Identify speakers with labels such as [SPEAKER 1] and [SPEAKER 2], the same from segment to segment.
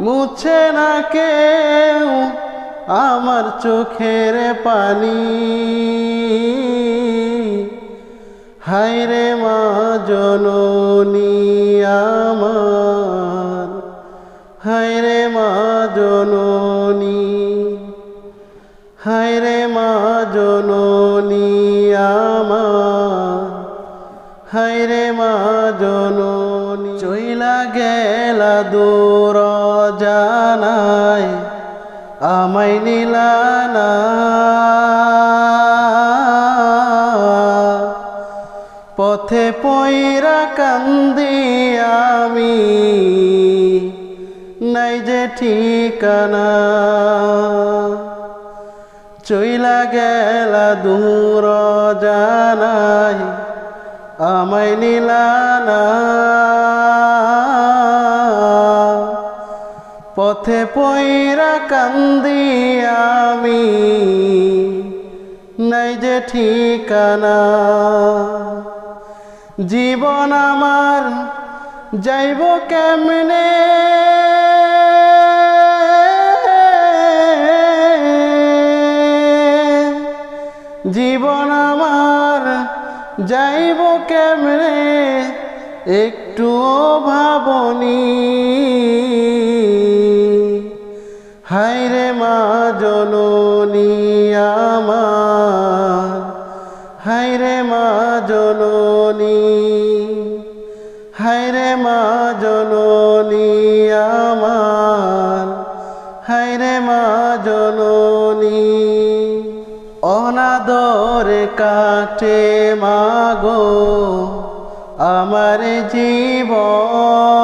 [SPEAKER 1] মুছে না কেউ আমার চোখের পানি। হায়রে মা জননী আমার হায়রে মা জননী হায়রে মা জননী আমার হায়রে মা জননী। চইলা গেলা দূর আমায় নিলানা পথে পয়রা কান্দি আমি, নাই যে ঠিকানা। চইলা গেলা দূর জানাই, আমায় নিলানা পথে পয়রা কান্দি আমি। নাই যে ঠিকানা। জীবন আমার যাইব কেমনে? জীবন আমার যাইব কেমনে? একটু ভাবনি। হায়রে মা জননী আমার, হায়রে মা জননী, হায়রে মা জননী আমার, হায়রে মা জননী। অনাদরে কাটে মাগো আমার জীবন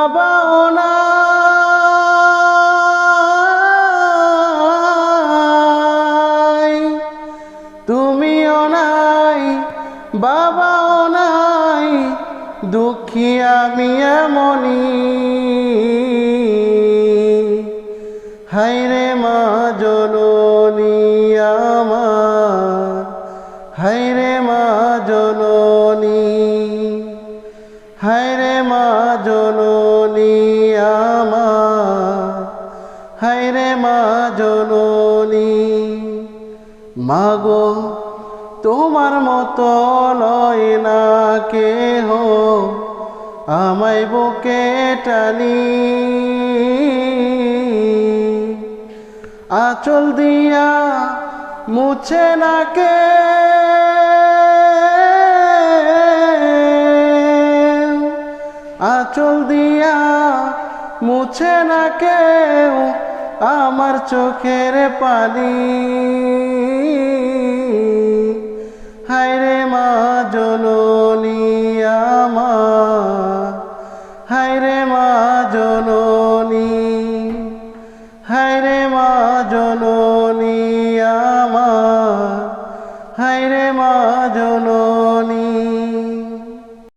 [SPEAKER 1] বাবাও নাই তুমিও নাই, বাবাও নাই, দুঃখী আমি এমনি হাইরে মা জননী আমার হাইরে মা জননী, হায়রে মা জননী আমার। হায়রে মা জননী, মাগো, তোমার মতো লয় না কেহ আমায় বুকে টানি। আচল দিয়া মুছে না কে? আচল দিয়া মুছে না কেউ আমার চোখের পানি। হায়রে মা জননী হায়রে মা জননী হায়রে মা জননী।